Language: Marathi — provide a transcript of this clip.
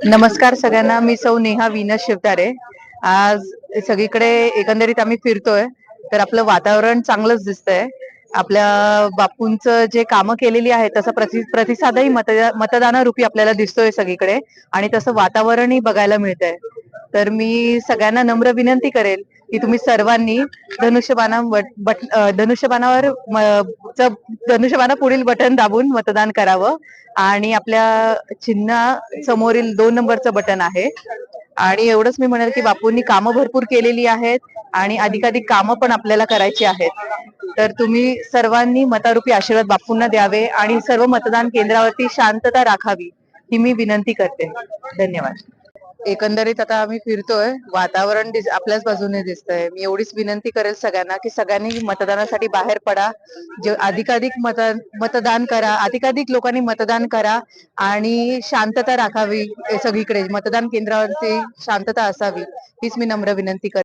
नमस्कार सगळ्यांना. मी सौ नेहा विनस शिवतारे. आज सगळीकडे एकंदरीत आम्ही फिरतोय. तर आपलं वातावरण चांगलंच दिसतंय. आपल्या बापूंचं जे कामं केलेली आहेत तसं प्रति प्रतिसादही मत मतदानारूपी आपल्याला दिसतोय सगळीकडे. आणि तसं वातावरणही बघायला मिळतंय. तर मी सगळ्यांना नम्र विनंती करेल की तुम्ही सर्वांनी धनुष्यबाणा बट- धनुष्यबाणावर धनुष्यबाणा पुढील बटन दाबून मतदान करावं. आणि आपल्या चिन्हा समोरील दोन नंबरचं बटन आहे. आणि एवढंच मी म्हणेल की बापूंनी कामं भरपूर केलेली आहेत आणि अधिकाधिक कामं पण आपल्याला करायची आहेत. तर तुम्ही सर्वांनी मतारूपी आशीर्वाद बापूंना द्यावे आणि सर्व मतदान केंद्रावरती शांतता राखावी ही मी विनंती करते. धन्यवाद. एकंदरीत आता आम्ही फिरतोय. वातावरण आपल्याच बाजूने दिसतंय. मी एवढीच विनंती करेल सगळ्यांना की सगळ्यांनी मतदानासाठी बाहेर पडा. जे अधिकाधिक मत मतदान करा. अधिकाधिक लोकांनी मतदान करा आणि शांतता राखावी सगळीकडे. मतदान केंद्रावरती शांतता असावी. हीच मी नम्र विनंती करते